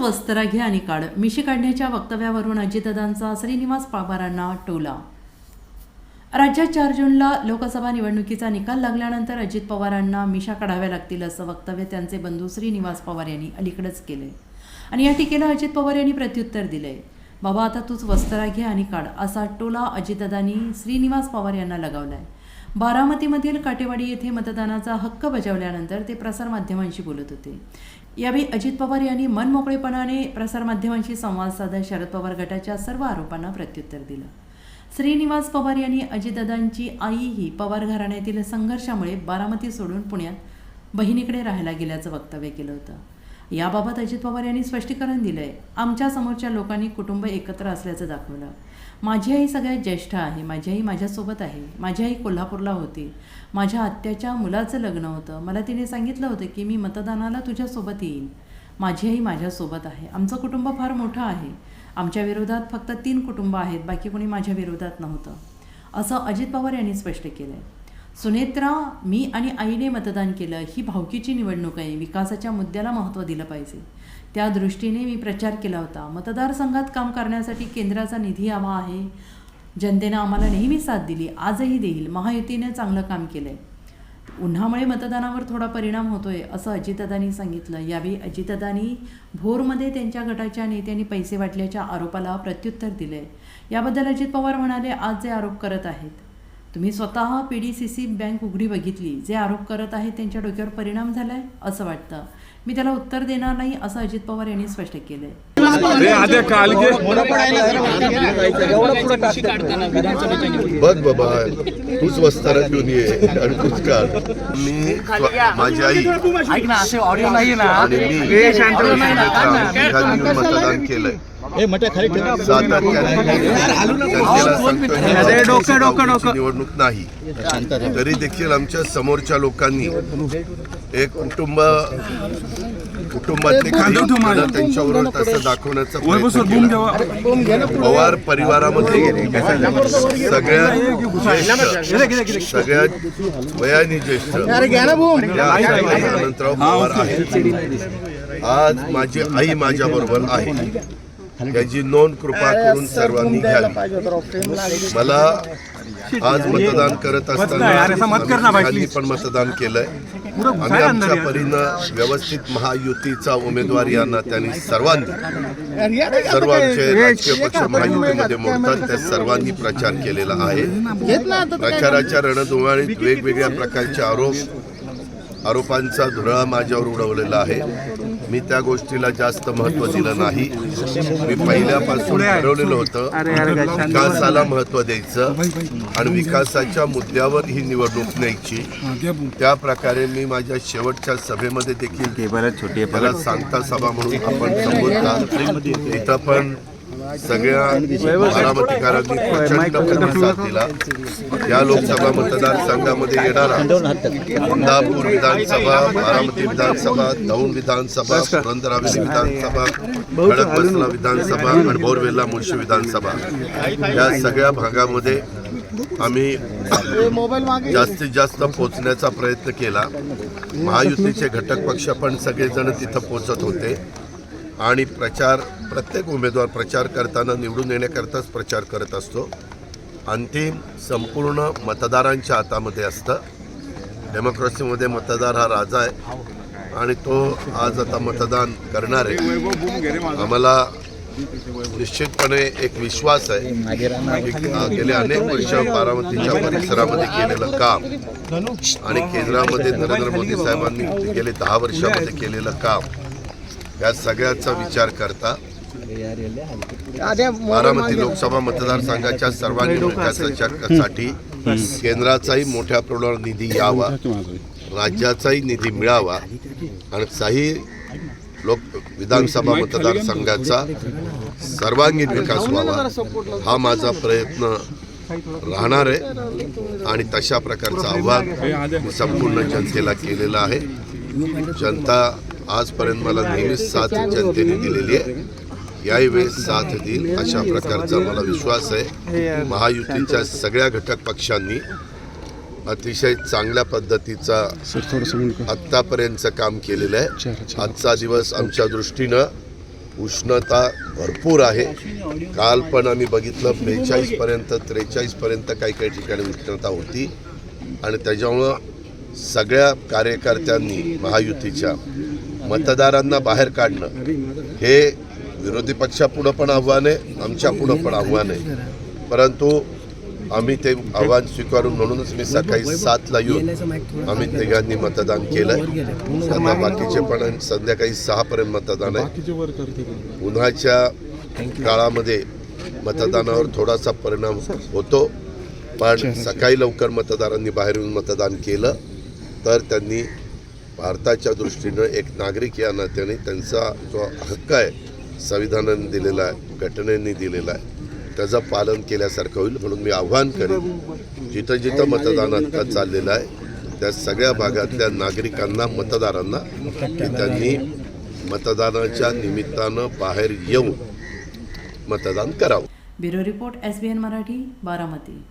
वस्त्रा घे आणि काढ. मिशी काढण्याच्या वक्तव्यावरून अजितदादांचा श्रीनिवास पवारांना टोला. राज्यात चार जूनला लोकसभा निवडणुकीचा निकाल लागल्यानंतर अजित पवारांना मिशा काढाव्या लागतील असं वक्तव्य त्यांचे बंधू श्रीनिवास पवार यांनी अलीकडेच केले. आणि या टीकेला अजित पवार यांनी प्रत्युत्तर दिले. बाबा आता तूच वस्त्रा घे आणि काढ असा टोला अजितदादांनी श्रीनिवास पवार यांना लगावलाय. बारामतीमधील काटेवाडी येथे मतदानाचा हक्क बजावल्यानंतर ते प्रसारमाध्यमांशी बोलत होते. यावेळी अजित पवार यांनी मनमोकळेपणाने प्रसारमाध्यमांशी संवाद साधत शरद पवार गटाच्या सर्व आरोपांना प्रत्युत्तर दिलं. श्रीनिवास पवार यांनी अजितदादांची आई ही पवार घराण्यातील संघर्षामुळे बारामती सोडून पुण्यात बहिणीकडे राहायला गेल्याचं वक्तव्य केलं होतं. याबाबत अजित पवार यांनी स्पष्टीकरण दिलंय. आमच्या समोरच्या लोकांनी कुटुंब एकत्र असल्याचं दाखवलं. माझी आई सगळ्यात ज्येष्ठ आहे. माझी आई माझ्यासोबत आहे. माझी आई कोल्हापूरला होती. माझ्या आत्याच्या मुलाचं लग्न होतं. मला तिने सांगितलं होतं की मी मतदानाला तुझ्यासोबत येईन. माझी आई माझ्यासोबत आहे. आमचं कुटुंब फार मोठं आहे. आमच्या विरोधात फक्त तीन कुटुंब आहेत. बाकी कोणी माझ्या विरोधात नव्हतं. असं अजित पवार यांनी स्पष्ट केलं आहे सुनेत्रा मी आणि आईने मतदान केलं ही भावकीची निवडणूक आहे. विकासाच्या मुद्द्याला महत्त्व दिलं पाहिजे. त्या दृष्टीने मी प्रचार केला होता. मतदारसंघात काम करण्यासाठी केंद्राचा निधी हवा आहे. जनतेनं आम्हाला नेहमी साथ दिली. आजही देईल. महायुतीने चांगलं काम केलं आहे उन्हामुळे मतदानावर थोडा परिणाम होतोय असं अजितदादांनी सांगितलं. यावेळी अजितदादांनी भोरमध्ये त्यांच्या गटाच्या नेत्यांनी पैसे वाटल्याच्या आरोपाला प्रत्युत्तर दिले याबद्दल अजित पवार म्हणाले आज जे आरोप करत आहेत तुम्ही स्वतः P D C C bank उघडी बघितली जे आरोप करत आहेत त्यांच्या डोक्यावर परिणाम झालाय असं वाटतं. मी त्याला उत्तर देणार नाही असं अजित पवार यांनी स्पष्ट केलंय. रे आद्या कालगे. बघ बाबा तूच वस्तारा घेऊन ये आणि तूच काढ. मी माझी आई ऐक ना असे ऑडिओ नाही ना. आणि मी मतदान केलंय. निवडणूक नाही. तरी देखील आमच्या समोरच्या लोकांनी एक कुटुंब कुटुंबातले त्यांच्याबरोबर तसं दाखवण्याचा पवार परिवारामध्ये सगळ्यात ज्येष्ठ सगळ्यात वयाने ज्येष्ठ या अनंतराव पवार आहेत. आज माझी आई माझ्या बरोबर आहे. याची नोंद कृपा करून सर्वांनी घ्यावी. मला आज मतदान करत असताना. पण मतदान केलंय. आम्ही आमच्या. परीनं व्यवस्थित महायुतीचा उमेदवार यांना त्यांनी सर्वांनी सर्व आमचे राजकीय पक्ष महायुतीमध्ये मोडतात त्या सर्वांनी प्रचार केलेला आहे. प्रचाराच्या रणधुमाळीत वेगवेगळ्या प्रकारचे आरोप आरोपांचा धुरळा माझ्यावर उडवलेला आहे. मी त्या गोष्टीला जास्त महत्त्व दिलं नाही. मी पहिल्यापासून ठरवलेलं होतं विकासाला महत्त्व द्यायचं आणि विकासाच्या मुद्द्यावर ही निवडणूक न्यायची. त्या प्रकारे मी माझ्या शेवटच्या सभेमध्ये देखील त्याला सांगता सभा म्हणून आपण संबोधता. इथं पण सगळ्या बारामतीकारांनी प्रचंड प्रतिसाद दिला. या लोकसभा मतदारसंघामध्ये येणारा इंदापूर विधानसभा बारामती विधानसभा दौंड विधानसभा पुरंदरावली विधानसभा खडकबसला विधानसभा आणि भोरवेल्ला मुळशी विधानसभा. या सगळ्या भागामध्ये आम्ही जास्तीत जास्त पोचण्याचा प्रयत्न केला. महायुतीचे घटक पक्ष पण सगळेजण तिथं पोचत होते. आणि प्रचार प्रत्येक उमेदवार प्रचार करताना निवडून येण्याकरताच प्रचार करत असतो. अंतिम संपूर्ण मतदारांच्या हातामध्ये असतं. डेमोक्रेसीमध्ये मतदार हा राजा आहे आणि तो आज आता मतदान करणार आहे. आम्हाला निश्चितपणे एक विश्वास आहे. गेले अनेक वर्ष बारामतीच्या परिसरामध्ये केलेलं काम आणि केंद्रामध्ये नरेंद्र मोदी साहेबांनी गेले दहा वर्षामध्ये केलेलं काम. या सगळ्याचा विचार करता बारामती लोकसभा मतदारसंघाच्या सर्वांगीण विकासासाठी केंद्राचाही मोठ्या प्रमाणावर निधी यावा राज्याचाही निधी मिळावा आणि काही लोक विधानसभा मतदारसंघाचा सर्वांगीण विकास व्हावा हा माझा प्रयत्न राहणार आहे आणि तशा प्रकारचं आव्हान मी संपूर्ण जनतेला केलेलं आहे. जनता आजपर्यंत मला नेहमीच साथ जनतेने दिलेली आहे. याही वेळेस साथ देईल अशा प्रकारचा मला विश्वास आहे. महायुतीच्या सगळ्या घटक पक्षांनी अतिशय चांगल्या पद्धतीचा आत्तापर्यंतचं काम केलेलं आहे. आजचा दिवस आमच्या दृष्टीनं उष्णता भरपूर आहे. काल पण आम्ही बघितलं बेचाळीस पर्यंत त्रेचाळीस पर्यंत काही काही ठिकाणी उष्णता होती. आणि त्याच्यामुळं सगळ्या कार्यकर्त्यांनी महायुतीच्या मतदारांना बाहेर काढणं. हे विरोधी पक्षापुढं पण आव्हान आहे आमच्या पुढं पण आव्हान आहे. परंतु आम्ही ते आव्हान स्वीकारून म्हणूनच मी सकाळी सातला येऊन आम्ही तिघांनी मतदान केलंय. आता बाकीचे पण संध्याकाळी सहापर्यंत मतदान आहे. उन्हाच्या काळामध्ये मतदानावर थोडासा परिणाम होतो. पण सकाळी लवकर मतदारांनी बाहेर येऊन मतदान केलं तर त्यांनी भारताच्या दृष्टीनं एक नागरिक या नात्याने त्यांचा जो हक्क आहे संविधानाने दिलेला आहे घटनेने दिलेला आहे त्याचं पालन केल्यासारखं होईल म्हणून मी आव्हान करेन. जिथं जिथं मतदान आता चाललेलं आहे त्या सगळ्या भागातल्या नागरिकांना मतदारांना की त्यांनी मतदानाच्या निमित्तानं बाहेर येऊन मतदान करावं. Bureau report S B N Marathi Baramati.